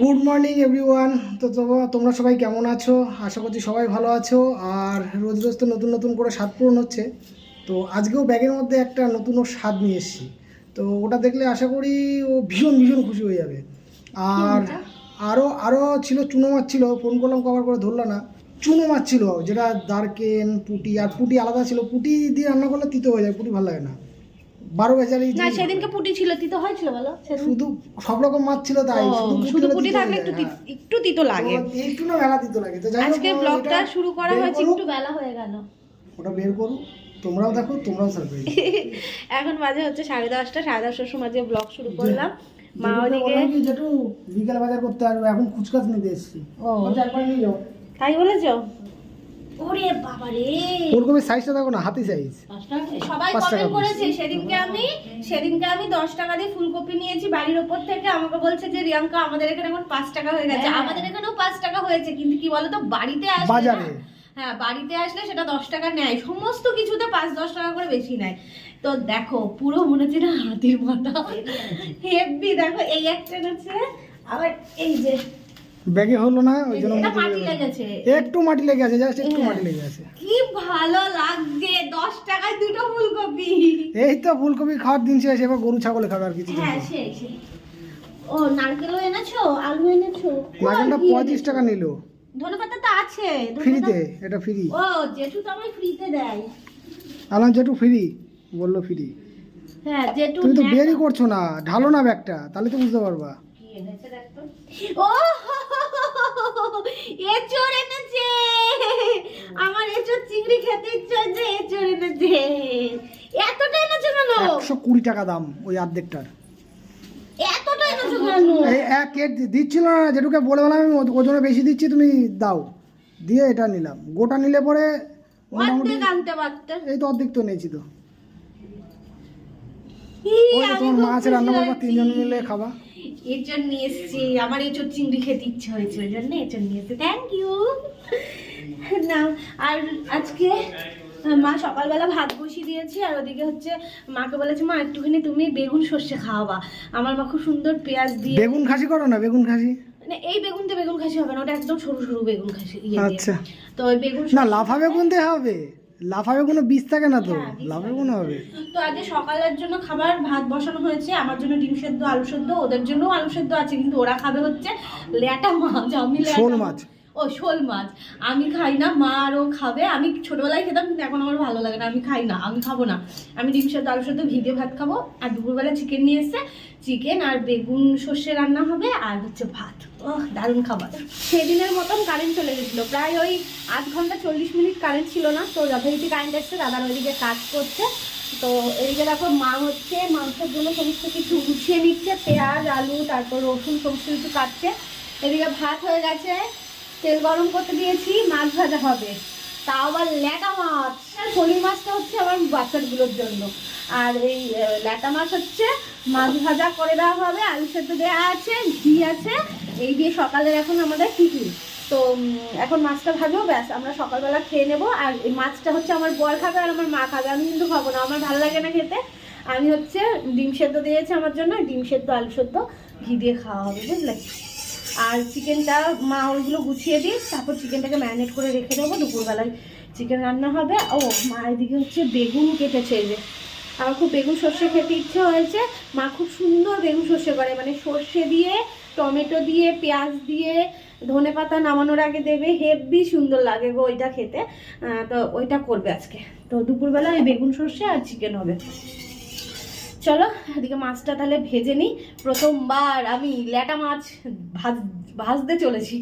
Good morning everyone তো তোমরা সবাই কেমন আছো? আশা করছি সবাই ভালো আছো। আর রোজ রোজ তো নতুন নতুন করে স্বাদ পূরণ হচ্ছে। তো আজকেও ব্যাগের মধ্যে একটা নতুন ওর স্বাদ নিয়ে এসেছি। তো ওটা দেখলে আশা করি ও ভীষণ ভীষণ খুশি হয়ে যাবে। আর আরও আরও ছিল চুনো মাছ ছিল। ফোন করলাম কভার করে ধরলো না। চুনো মাছ ছিল যেটা দারকেন পুটি আর পুটি আলাদা ছিল। পুটি দিয়ে রান্না করলে তিতো হয়ে যায় পুটি ভালো লাগে না। বারো বেজারি না সেদিনকে পুটি ছিল তিতো হয়েছিল বলো? শুধু সব রকম মাছ ছিল তাই শুধু পুটি থাকলে একটু একটু তিতো লাগে। একটু না মেলা দিতে লাগে। তো আজকে ব্লগটা শুরু করা হয়েছে একটু বেলা হয়ে গেল। ওটা বের করুক। তোমরাও দেখো তোমরাও সারপ্রাইজ এখন বাজে হচ্ছে সাড়ে দশটা সাড়ে দশটার সময় যে ব্লগ শুরু করলাম মা ওদিকে যেটু বিকেল বাজার করতে পারবে এখন খুচকাচ নিতে এসেছি। ও। তাই বলেছ? ওরে বাবা রে ফুলকপির সাইজটা দেখো না হাতি সাইজ সবাই কমেন্ট করেছে সেদিনকে আমি সেদিনকে আমি দশ টাকা দিয়ে ফুলকপি নিয়েছি বাড়ির ওপর থেকে। আমাকে বলছে যে রিয়াঙ্কা আমাদের এখানে এখন পাঁচ টাকা হয়ে গেছে। আমাদের এখানেও পাঁচ টাকা হয়েছে কিন্তু কি বলতো বাড়িতে আসলে না- বাজারে। হ্যাঁ বাড়িতে আসলে সেটা দশ টাকা নেয়। সমস্ত কিছুতে পাঁচ দশ টাকা করে বেশি নেয়। তো দেখো পুরো মনে হচ্ছে না হাতির মাথা হেভি দেখো এই একটা আছে আবার এই যে ব্যাগে হলো না ওই জন্য মাটি দিয়ে লেগেছে। একটু মাটি লেগে আছে জাস্ট একটু। মাটি লেগে আছে। কি ভালো লাগছে দশ টাকায় দুটো ফুলকপি। এই তো ফুলকপি খাওয়ার দিন শেষ এবার গরু ছাগলে খাবে আর কিছু হ্যাঁ। সেই সেই। ও নারকেলও এনেছো? আলু এনেছো? নারকেলটা কই? পঁয়ত্রিশ টাকা নিল। ধনেপাতা তো আছে ধনেপাতা- ফ্রিতে এটা ফ্রি। ও জেঠু তো আমায় ফ্রিতে দেয়। আলাম যেটু ফ্রি বলল ফ্রি। হ্যাঁ জেঠু তুমি তো বেরি করছ না ঢালো না ব্যাগটা তাহলে তো বুঝতে পারবা। কি এনেছে দেখতো? ও এচোর এনেছে। আমার এচোর চিংড়ি খেতে ইচ্ছে হচ্ছে এচোর এনেছে। এতটা এনেছে কেন? একশো কুড়ি টাকা দাম ওই অর্ধেকটার। এতটা এনেছে কেন? এক কেট দিচ্ছিল না যেটুকে বলে বললাম আমি ওজনে বেশি দিচ্ছি তুমি দাও। দিয়ে এটা নিলাম। গোটা নিলে পরে মোটামুটি আনতে পারতে। এই তো অর্ধেক তো নিয়েছি তো। তোমার মা আছে রান্না করবা তিনজন মিলে খাবা। এর জন্য নিয়ে এসছি আমার এঁচোর চিংড়ি খেতে ইচ্ছে হয়েছে ওই জন্য এঁচোর নিয়ে এসছি। থ্যাংক ইউ না আর আজকে মা সকালবেলা ভাত বসিয়ে দিয়েছি আর ওদিকে হচ্ছে মাকে বলেছে মা একটুখানি তুমি বেগুন সর্ষে খাওয়াবা। আমার মা খুব সুন্দর পেঁয়াজ দিয়ে বেগুন খাসি করো না বেগুন খাসি? মানে এই বেগুন বেগুন খাসি হবে না ওটা একদম সরু সরু বেগুন খাসি ইয়ে আচ্ছা। তো ওই বেগুন না লাফা বেগুন দিয়ে হবে। লাফা কোনো বীজ থাকে না তো? হ্যাঁ, কোনো হবে? তো আজকে সকালের জন্য খাবার ভাত বসানো হয়েছে। আমার জন্য ডিম সেদ্ধ আলু সেদ্ধ ওদের জন্য আলু সেদ্ধ আছে কিন্তু ওরা খাবে হচ্ছে ল্যাটা মাছ আমি ল্যাটা- শোল মাছ। ও, শোল মাছ। আমি খাই না, মা আরও খাবে। আমি ছোটবেলায় খেতাম, কিন্তু এখন আমার ভালো লাগে না। আমি খাই না, আমি খাব না। আমি সেদ্ধ, আলু সেদ্ধ, ঘি ভাত খাব। আর দুপুরবেলা চিকেন নিয়ে এসছে। চিকেন আর বেগুন সর্ষে রান্না হবে, আর হচ্ছে ভাত। ও দারুণ খাবার। সেদিনের মতন কারেন্ট চলে গেছিল। প্রায় ওই আধ ঘণ্টা চল্লিশ মিনিট কারেন্ট ছিল না। তো যথারীতি কারেন্ট এসছে, দাদার ওইদিকে কাজ করছে। তো এদিকে দেখো, মা হচ্ছে, মাংসের জন্য সমস্ত কিছু গুছিয়ে নিচ্ছে। পেঁয়াজ, আলু, তারপর রসুন, সমস্ত কিছু কাটছে। এদিকে ভাত হয়ে গেছে। তেল গরম করতে দিয়েছি, মাছ ভাজা হবে। তাও আবার ল্যাটা মাছ। আর শোল মাছটা হচ্ছে আমার বাচ্চাগুলোর জন্য। আর এই ল্যাটা মাছ হচ্ছে মাছ ভাজা করে দেওয়া হবে, আলু সেদ্ধ দেওয়া আছে, ঘি আছে, এই দিয়ে সকালের এখন আমাদের টিফিন। তো এখন মাছটা ভাজবো, ব্যাস, আমরা সকালবেলা খেয়ে নেব। আর এই মাছটা হচ্ছে আমার বর খাবে আর আমার মা খাবে। আমি কিন্তু খাব না, আমার ভালো লাগে না খেতে। আমি হচ্ছে ডিম সেদ্ধ দিয়েছি আমার জন্য, ডিম সেদ্ধ, আলু সেদ্ধ, ঘি দিয়ে খাওয়া হবে, বুঝলে? আর চিকেনটা মা ওইগুলো গুছিয়ে দিই তারপর চিকেনটাকে ম্যারিনেট করে রেখে দেবো। দুপুরবেলায় চিকেন রান্না হবে। ও, মা এদিকে হচ্ছে বেগুন কেটেছে যে। আমার খুব বেগুন সর্ষে খেতে ইচ্ছে হয়েছে। মা খুব সুন্দর বেগুন সর্ষে করে। মানে সর্ষে দিয়ে, টমেটো দিয়ে, পেঁয়াজ দিয়ে, ধনে পাতা নামানোর আগে দেবে। হেভি সুন্দর লাগে গো ওইটা খেতে। তো ওইটা করবে আজকে। তো দুপুরবেলা ওই বেগুন সর্ষে আর চিকেন হবে। চলো এদিকে মাছটা তাহলে ভেজে নিই। প্রথমবার আমি ল্যাটা মাছ ভাজ ভাজতে চলেছি।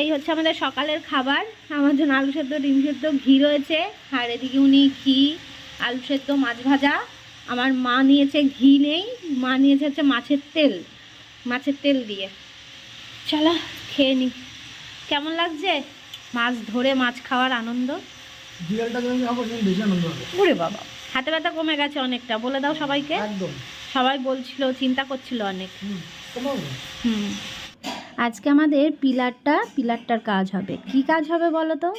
এই হচ্ছে আমাদের সকালের খাবার। আমার জন্য আলু সেদ্ধ ডিম সেদ্ধ ঘি রয়েছে। আর এদিকে উনি ঘি আলু সেদ্ধ মাছ ভাজা। আমার মা নিয়েছে ঘি নেই মা নিয়েছে হচ্ছে মাছের তেল মাছের তেল দিয়ে। চলো খেয়ে নি। কেমন লাগছে? মাছ ধরে মাছ খাওয়ার আনন্দ? ওরে বাবা হাতে ব্যথা কমে গেছে অনেকটা। বলে দাও সবাইকে। সবাই বলছিল চিন্তা করছিল অনেক। হুম। আজকে আমাদের পিলারটা পিলারটার কাজ হবে। কি কাজ হবে বলো তো?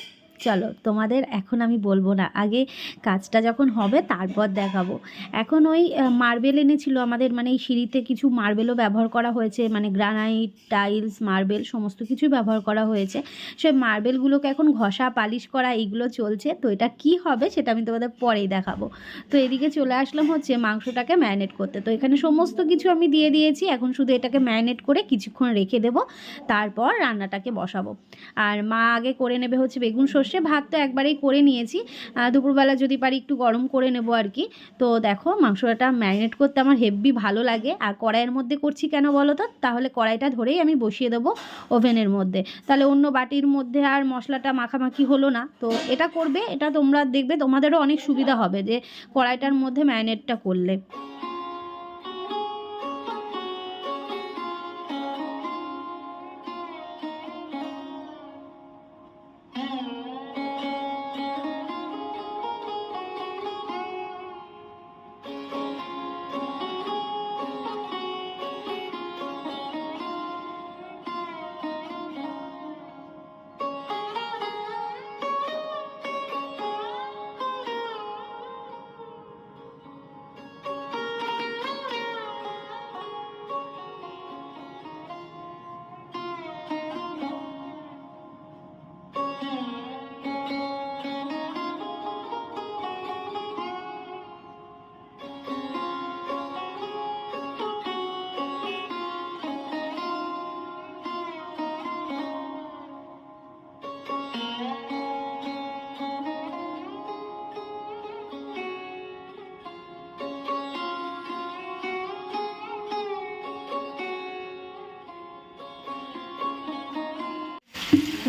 চলো, তোমাদের এখন আমি বলব না। আগে কাজটা যখন হবে, তারপর দেখাবো। এখন ওই মার্বেল এনেছিল আমাদের মানে এই সিঁড়িতে কিছু মার্বেলও ব্যবহার করা হয়েছে মানে গ্রানাইট, টাইলস, মার্বেল, সমস্ত কিছু ব্যবহার করা হয়েছে। সে মার্বেলগুলোকে এখন ঘষা, পালিশ করা, এইগুলো চলছে। তো এটা কি হবে, সেটা আমি তোমাদের পরেই দেখাবো। তো এদিকে চলে আসলাম হচ্ছে মাংসটাকে ম্যারিনেট করতে। তো এখানে সমস্ত কিছু আমি দিয়ে দিয়েছি। এখন শুধু এটাকে ম্যারিনেট করে কিছুক্ষণ রেখে দেবো। তারপর রান্নাটাকে বসাবো। আর মা আগে করে নেবে হচ্ছে বেগুন সর্ষে ভাত তো একবারেই করে নিয়েছি। দুপুরবেলা যদি পারি একটু গরম করে নেব আর কি। তো দেখো, মাংসটা ম্যারিনেট করতে আমার হেভি ভালো লাগে। আর কড়াইয়ের মধ্যে করছি কেন বলো তো? তাহলে কড়াইটা ধরেই আমি বসিয়ে দেবো ওভেনের মধ্যে। তাহলে অন্য বাটির মধ্যে আর মশলাটা মাখামাখি হলো না। তো এটা করবে, এটা তোমরা দেখবে, তোমাদেরও অনেক সুবিধা হবে যে কড়াইটার মধ্যে ম্যারিনেটটা করলে।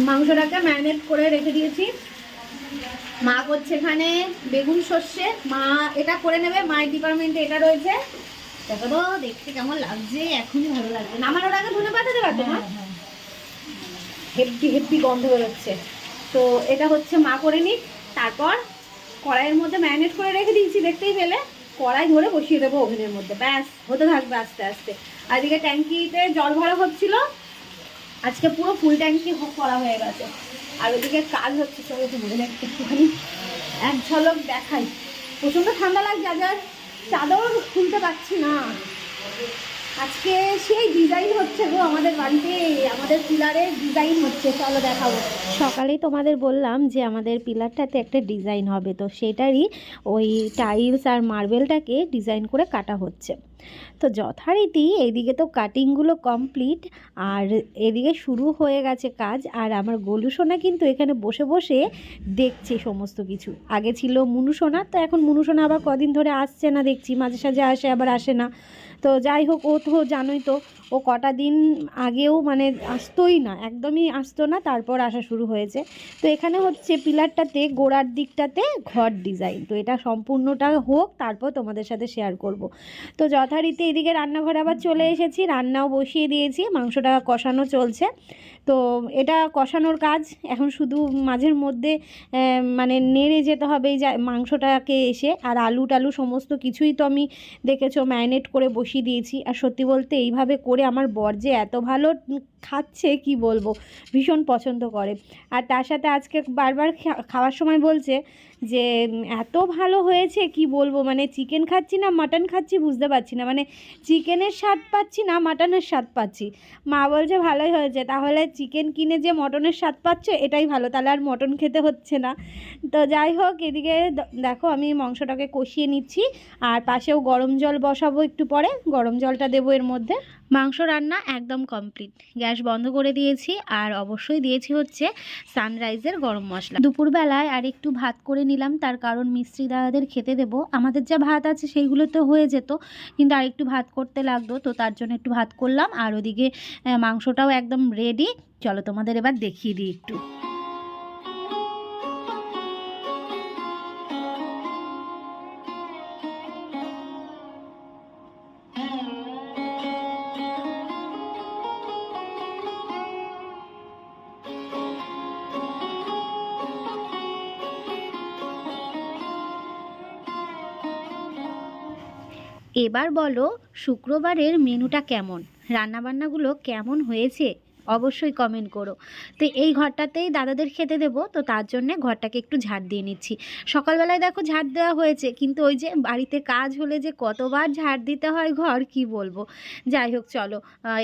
মাংসটাকে ম্যারিনেট করে রেখে দিয়েছি। মা করছে এখানে বেগুন সর্ষে। মা এটা করে নেবে মায়ের ডিপার্টমেন্টে এটা রয়েছে। দেখো দেখতে কেমন লাগছে এখনই ভালো লাগছে। নামানোর আগে ধনে পাতা দেবে তো মা? হেব্বি হেব্বি গন্ধ বেরোচ্ছে। তো এটা হচ্ছে মা করে নিক। তারপর কড়াইয়ের মধ্যে ম্যারিনেট করে রেখে দিয়েছি দেখতেই পেলে। কড়াই ধরে বসিয়ে দেবো ওভেনের মধ্যে। ব্যাস হতে থাকবে আস্তে আস্তে। আর এদিকে ট্যাঙ্কিতে জল ভরা হচ্ছিল। আজকে পুরো ফুল ট্যাঙ্কি করা হয়ে গেছে। আর ওদিকে কাজ হচ্ছে, চলো একটু বলে একটুখানি এক ঝলক দেখাই। প্রচণ্ড ঠান্ডা লাগছে, আজ আর চাদর খুলতে পারছি না। আজকে সেই ডিজাইন হচ্ছে গো, আমাদের বাড়িতে, আমাদের পিলারের ডিজাইন হচ্ছে, চলো দেখাবো সকালেই তোমাদের বললাম যে আমাদের পিলারটাতে একটা ডিজাইন হবে, তো সেটারই ওই টাইলস আর মার্বেলটাকে ডিজাইন করে কাটা হচ্ছে। তো যথারীতি এইদিকে তো কাটিংগুলো কমপ্লিট আর এদিকে শুরু হয়ে গেছে কাজ, আর আমার গোলু সোনা কিন্তু এখানে বসে বসে দেখছে সমস্ত কিছু। আগে ছিল মুনু সোনা তো এখন মুনু সোনা আবার কদিন ধরে আসছে না, দেখছি মাঝে সাঝে আসে, আবার আসে না। তো যাই হোক ও তো জানোই তো ও কটা দিন আগেও মানে আসতোই না, একদমই আসতো না, তারপর আসা শুরু হয়েছে। তো এখানে হচ্ছে পিলারটাতে, গোড়ার দিকটাতে ঘর ডিজাইন তো এটা সম্পূর্ণটা হোক, তারপর তোমাদের সাথে শেয়ার করব। তো যথারীতি এদিকে রান্নাঘরে আবার চলে এসেছি, রান্নাও বসিয়ে দিয়েছি, মাংসটা কষানো চলছে। তো এটা কষানোর কাজ, এখন শুধু মাঝের মধ্যে মানে নেড়ে যেতে হবে এই যা, মাংসটাকে এসে, আর আলু টালু সমস্ত কিছুই তো আমি দেখেছ ম্যারিনেট করে বসিয়ে দিয়েছি। আর সত্যি বলতে এইভাবে করে আমার বর যে এত ভালো খাচ্ছে, কি বলব? ভীষণ পছন্দ করে। আর তার সাথে আজকে বারবার খাওয়ার সময় বলছে যে এত ভালো হয়েছে, কি বলব? মানে চিকেন খাচ্ছি না মাটন খাচ্ছি বুঝতে পারছি না। মানে চিকেনের স্বাদ পাচ্ছি না মাটনের স্বাদ পাচ্ছি। মা বলছে, ভালোই হয়েছে। তাহলে চিকেন কিনে যে মটনের স্বাদ পাচ্ছ, এটাই ভালো। তাহলে আর মটন খেতে হচ্ছে না। তো যাই হোক, এদিকে দেখো আমি মাংসটাকে কষিয়ে নিচ্ছি। আর পাশেও গরম জল বসাবো একটু পরে। গরম জলটা দেবো এর মধ্যে। মাংস রান্না একদম কমপ্লিট গ্যাস বন্ধ করে দিয়েছি আর অবশ্যই দিয়েছি হচ্ছে সানরাইজের গরম মশলা। দুপুরবেলায় আর একটু ভাত করে নিলাম, তার কারণ মিস্ত্রি দাদাদের খেতে দেব। আমাদের যা ভাত আছে সেইগুলো তো হয়ে যেত, কিন্তু আর একটু ভাত করতে লাগতো তো তার জন্য একটু ভাত করলাম। আর ওদিকে মাংসটাও একদম রেডি চলো তোমাদের এবার দেখিয়ে দিই একটু। এবার বলো শুক্রবারের মেনুটা কেমন? রান্নাবান্নাগুলো কেমন হয়েছে? অবশ্যই কমেন্ট করো। তো এই ঘরটাতেই দাদাদের খেতে দেবো, তো তার জন্যে ঘরটাকে একটু ঝাড় দিয়ে নিচ্ছি। সকালবেলায় দেখো ঝাড় দেওয়া হয়েছে, কিন্তু ওই যে বাড়িতে কাজ হলে যে কতবার ঝাড় দিতে হয় ঘর, কি বলব? যাই হোক, চলো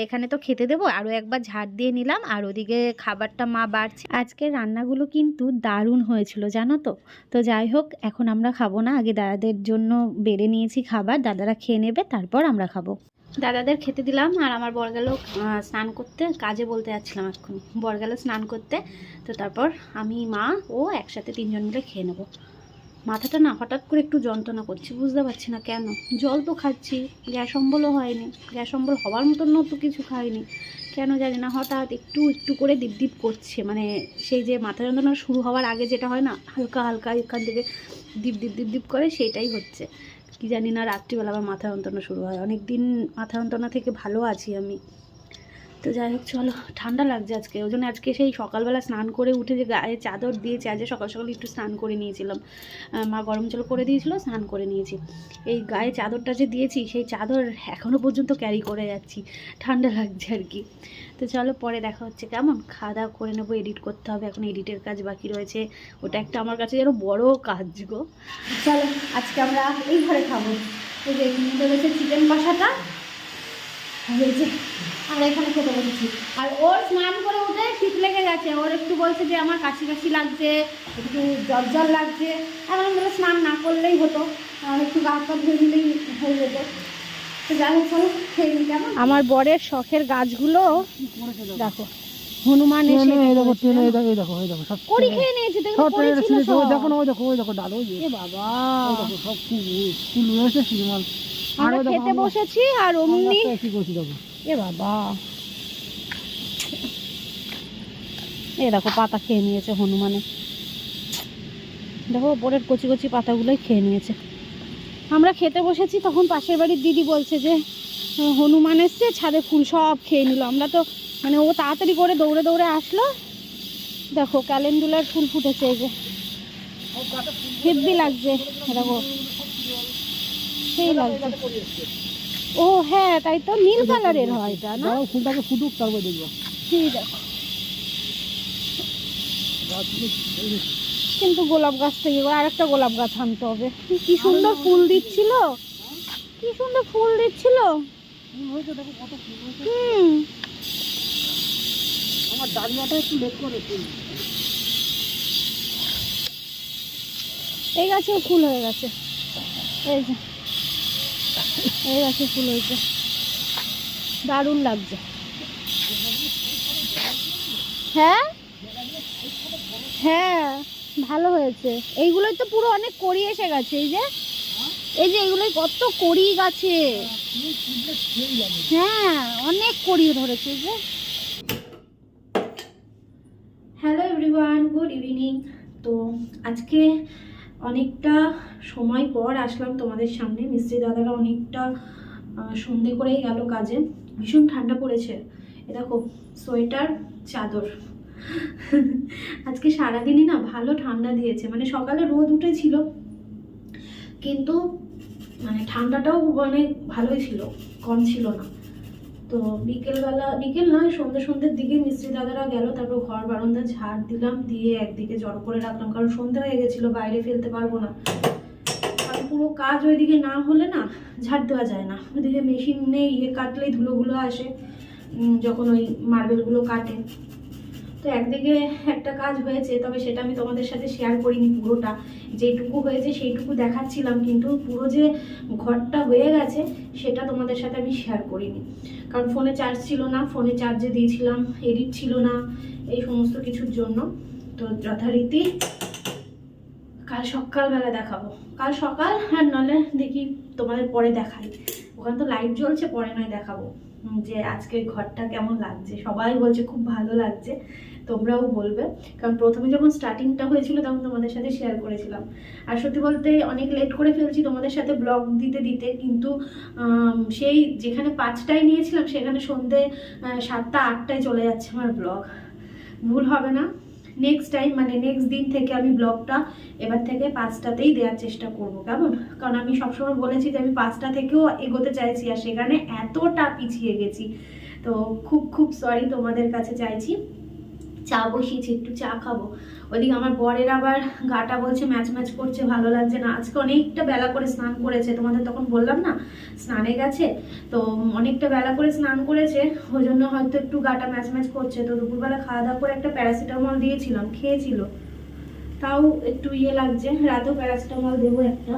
এখানে তো খেতে দেবো আরও একবার ঝাড় দিয়ে নিলাম, আর ওদিকে খাবারটা মা বাড়ছে। আজকের রান্নাগুলো কিন্তু দারুণ হয়েছিল, জানো তো? তো যাই হোক, এখন আমরা খাব না, আগে দাদাদের জন্য বেড়ে নিয়েছি খাবার, দাদারা খেয়ে নেবে, তারপর আমরা খাব। দাদাদের খেতে দিলাম আর আমার বর গেল স্নান করতে, কাজে বলতে যাচ্ছিলাম এক্ষুনি। বর গেল স্নান করতে, তো তারপর আমি, মা ও একসাথে তিনজন মিলে খেয়ে নেব। মাথাটা না হঠাৎ করে একটু যন্ত্রণা করছি, বুঝতে পারছি না কেন। জল তো খাচ্ছি, গ্যাস অম্বলও হয়নি, গ্যাস অম্বল হওয়ার মতন তো কিছু খাইনি। কেন জানি না, হঠাৎ একটু একটু করে ডিপ করছে মানে সেই যে মাথা যন্ত্রণা শুরু হওয়ার আগে যেটা হয় না, হালকা হালকা এখান থেকে ডিপ ডিপ ডিপ ডিপ করে সেটাই হচ্ছে। কি জানি না, রাত্রিবেলা আমার মাথা যন্ত্রণা শুরু হয়। অনেক দিন মাথা যন্ত্রণা থেকে ভালো আছি আমি। তো যাই হোক চলো ঠান্ডা লাগছে আজকে ওই জন্য আজকে সেই সকালবেলা স্নান করে উঠে যে গায়ে চাদর দিয়েছে আজকে সকাল সকাল একটু স্নান করে নিয়েছিলাম মা গরম জল করে দিয়েছিল স্নান করে নিয়েছি এই গায়ে চাদরটা যে দিয়েছি সেই চাদর এখনও পর্যন্ত ক্যারি করে যাচ্ছি ঠান্ডা লাগছে আর কি তো চলো পরে দেখা হচ্ছে কেমন খাওয়া দাওয়া করে নেব এডিট করতে হবে এখন এডিটের কাজ বাকি রয়েছে ওটা একটা আমার কাছে যেন বড় কাজ গো চলো আজকে আমরা এই ঘরে খাব এই যে রয়েছে চিকেন কষাটা আর এখানে খেতে বসেছি। আর ওর স্নান করে উঠে শীত লেগে গেছে। ওর একটু বলছে যে আমার কাশি কাশি লাগছে একটু জ্বর জ্বর লাগছে। এখন ধরো স্নান না করলেই হতো। আর একটু গা হাত পা ধুয়ে দিলেই হয়ে যেত। তো যাই হোক চলো খেয়ে নিই কেমন? আমার বরের শখের গাছগুলো দেখো হনুমান খেয়ে নিয়েছি ওই। দেখো না ওই দেখো ওই দেখো ডাল ওই বাবা। সব ফুল ফুল রয়েছে খেতে বসেছি আর অমনি কি করছি দেখো। এ বাবা। এ দেখো, পাতা খেয়ে নিয়েছে হনুমানে। দেখো, ওপরের কচি কচি পাতাগুলোই খেয়ে নিয়েছে। আমরা খেতে বসেছি, তখন পাশের বাড়ির দিদি বলছে যে হনুমান এসছে, ছাদে ফুল সব খেয়ে নিল। আমরা তো মানে ও তাড়াতাড়ি করে দৌড়ে দৌড়ে আসলো। দেখো, ক্যালেন্ডুলার ফুল ফুটেছে এই যে। হেব্বি লাগছে, দেখো। সেই লাগছে। ও হ্যাঁ তাই তো নীল কালারের হয় এটা না? ফুলটাকে ফুটুক তারপর দেখব। ঠিক আছে কিন্তু গোলাপ গাছ থেকে এবার আরেকটা গোলাপ গাছ আনতে হবে। কি সুন্দর ফুল দিচ্ছিল। কি সুন্দর ফুল দিচ্ছিল। হুম। আমার ডালিয়াটা একটু লেট করে এই গাছেও ফুল হয়ে গেছে। এই যে। এই গাছে ফুল হয়েছে। দারুণ লাগছে। হ্যাঁ? হ্যাঁ ভালো হয়েছে। এইগুলোই তো পুরো অনেক করি এসে গেছে, এই যে। এই যে এগুলোই কত কড়ি গাছে। হ্যাঁ অনেক কড়ি ধরেছে যে। হ্যালো এভরিওয়ান গুড ইভিনিং তো আজকে অনেকটা সময় পর আসলাম তোমাদের সামনে। মিস্ত্রি দাদারা অনেকটা সন্ধে করেই গেল কাজে। ভীষণ ঠান্ডা পড়েছে। এ দেখো, সোয়েটার, চাদর। আজকে সারাদিনই না ভালো ঠান্ডা দিয়েছে। মানে সকালে রোদ উঠেছিল, কিন্তু মানে ঠান্ডাটাও অনেক ভালোই ছিল, কম ছিল না। তো বিকেলবেলা, বিকেল নয়, সন্ধ্যে, সন্ধ্যের দিকে মিস্ত্রি দাদারা গেল, তারপর ঘর বারান্দা ঝাড় দিলাম, দিয়ে একদিকে জড়ো করে রাখলাম, কারণ সন্ধ্যে হয়ে গেছিল, বাইরে ফেলতে পারব না। পুরো কাজ ওইদিকে না হলে না, ঝাড় দেওয়া যায় না। ওইদিকে মেশিন নেই ইয়ে কাটলেই ধুলোগুলো আসে যখন ওই মার্বেলগুলো কাটে। তো একদিকে একটা কাজ হয়েছে, তবে সেটা আমি তোমাদের সাথে শেয়ার করিনি পুরোটা। যেটুকু হয়েছে সেইটুকু দেখাচ্ছিলাম, কিন্তু পুরো যে ঘরটা হয়ে গেছে, সেটা তোমাদের সাথে আমি শেয়ার করিনি। কারণ ফোনে চার্জ ছিল না ফোনে চার্জে দিয়েছিলাম এডিট ছিল না, এই সমস্ত কিছুর জন্য। তো যথারীতি কাল সকালবেলা দেখাবো। কাল সকাল, আর নাহলে দেখি তোমাদের পরে দেখাই। ওখানে তো লাইট জ্বলছে, পরে নয় দেখাবো। যে আজকে ঘরটা কেমন লাগছে? সবাই বলছে, খুব ভালো লাগছে। তোমরাও বলবে। কারণ প্রথমে যখন স্টার্টিংটা হয়েছিল, তখন তোমাদের সাথে শেয়ার করেছিলাম। আর সত্যি বলতে অনেক লেট করে ফেলছি তোমাদের সাথে ব্লগ দিতে দিতে। কিন্তু সেই যেখানে পাঁচটায় নিয়েছিলাম, সেখানে সন্ধে সাতটা, আটটায় চলে যাচ্ছে আমার ব্লগ ভুল হবে না। নেক্সট টাইম মানে নেক্সট দিন থেকে আমি ব্লগটা এবার থেকে পাঁচটাতেই দেওয়ার চেষ্টা করব, কেমন? কারণ আমি সবসময় বলেছি যে আমি পাঁচটা থেকেও এগোতে চাইছি, আর সেখানে এতটা পিছিয়ে গেছি। তো খুব খুব সরি তোমাদের কাছে চাইছি। চা বসিয়েছি, একটু চা খাব। ওদিকে আমার বরের আবার গাটা বলছে, ম্যাচ ম্যাচ করছে, ভালো লাগছে না। আজকে অনেকটা বেলা করে স্নান করেছে, তোমাদের তখন বললাম না? স্নানে গেছে, তো অনেকটা বেলা করে স্নান করেছে, ওই জন্য হয়তো একটু গাটা ম্যাচ ম্যাচ করছে। তো দুপুরবেলা খাওয়া দাওয়া করে একটা প্যারাসিটামল দিয়েছিলাম, খেয়েছিল। তাও একটু ইয়ে লাগছে, রাতেও প্যারাসিটামল দেবো একটা।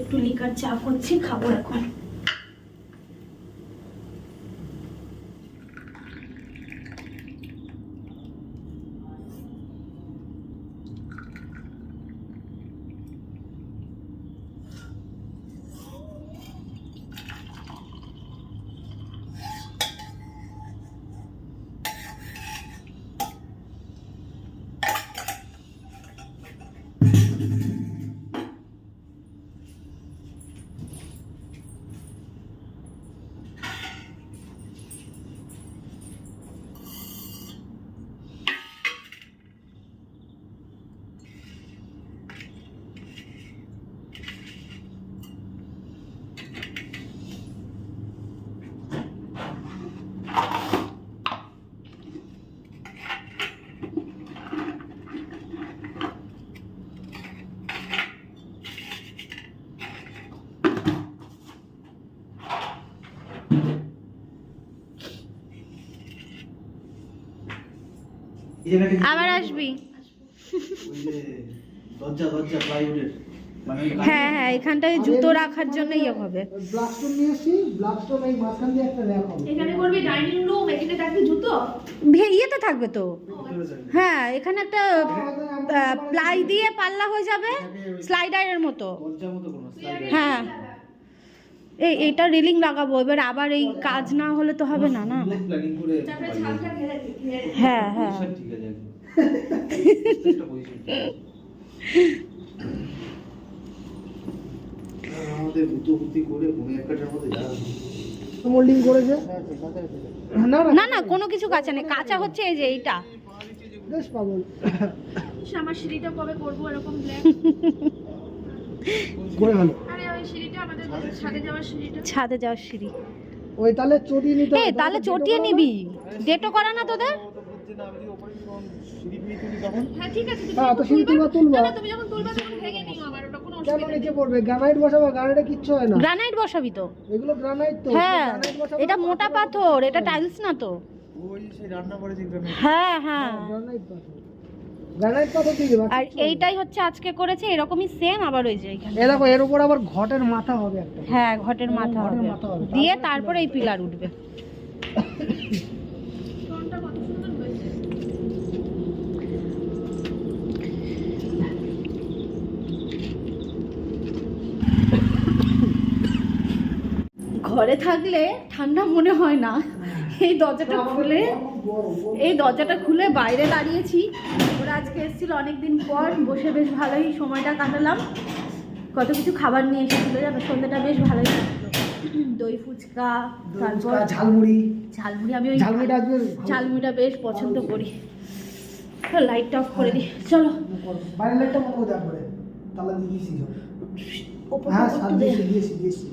একটু লিকার চা করছি, খাব এখন। আবার আসবি। দরজা দরজা প্লাইউডের মানে হ্যাঁ হ্যাঁ এখানটায় জুতো রাখার জন্য ইয়ে হবে। ব্লাস্টন নিয়ে এসছি ব্লাস্টন এই মাঝখান দিয়ে একটা র্যাক হবে এখানে করবি ডাইনিং রুম এখানে থাকবে জুতো? তো। হ্যাঁ এখানে একটা প্লাই দিয়ে পাল্লা হয়ে যাবে স্লাইডারের মতো। মতো হ্যাঁ। এই এটা রেলিং লাগাবো এবার আবার এই কাজ না হলে তো হবে না না? প্ল্যানিং করে তারপরে ছাদটা ঘেরে ঘেরে হ্যাঁ হ্যাঁ। না না। না না কোনো কিছু কাঁচা নেই। কাঁচা হচ্ছে এই যে এইটা। বেশ পাগল। আমার সিঁড়িটা কবে করব এরকম ছাদে যাওয়ার সিঁড়ি। ওই তাহলে চটিয়ে নিতে এ হবে। তাহলে চটিয়ে নিবি। ডেটো করা না তোদের? হ্যাঁ ঠিক আছে তুমি হ্যাঁ তো সিঁড়ি তুলবা তুলবা না, তুমি যখন তুলবে তখন ভেঙে নিও আমার ওটা কোনো কেন অসুবিধা নেই। নিচে পড়বে? গ্রানাইট বসাবো গ্রানাইটে কিচ্ছু হয় না। গ্রানাইট বসাবি তো। এগুলো গ্রানাইট তো হ্যাঁ এটা মোটা পাথর। এটা টাইলস না তো। হ্যাঁ হ্যাঁ। আর এইটাই হচ্ছে আজকে করেছে এরকমই সেম আবার ওই যে এখানে। দেখো এর উপর আবার ঘটের মাথা হবে একটা। হ্যাঁ ঘটের মাথা হবে। দিয়ে তারপরে এই পিলার উঠবে। টোনটা কত সুন্দর হয়েছে ঘরে থাকলে ঠান্ডা মনে হয় না। এই দরজাটা খুলে এই দরজাটা খুলে বাইরে দাঁড়িয়েছি। ওরা আজকে এসেছিল অনেকদিন পর বসে বেশ ভালোই সময়টা কাটালাম। কত কিছু খাবার নিয়ে এসেছিল জানো সন্ধ্যাটা বেশ ভালোই কাটলো। দই ফুচকা তারপর ঝালমুড়ি। ঝালমুড়ি আমি ওই ঝালমুড়িটা ঝালমুড়িটা বেশ পছন্দ করি। লাইটটা অফ করে দিই। চলো। বাইরের লাইটটা বন্ধ করে করে তালা দিয়ে দিয়েছি হ্যাঁ দিয়েছি দিয়েছি।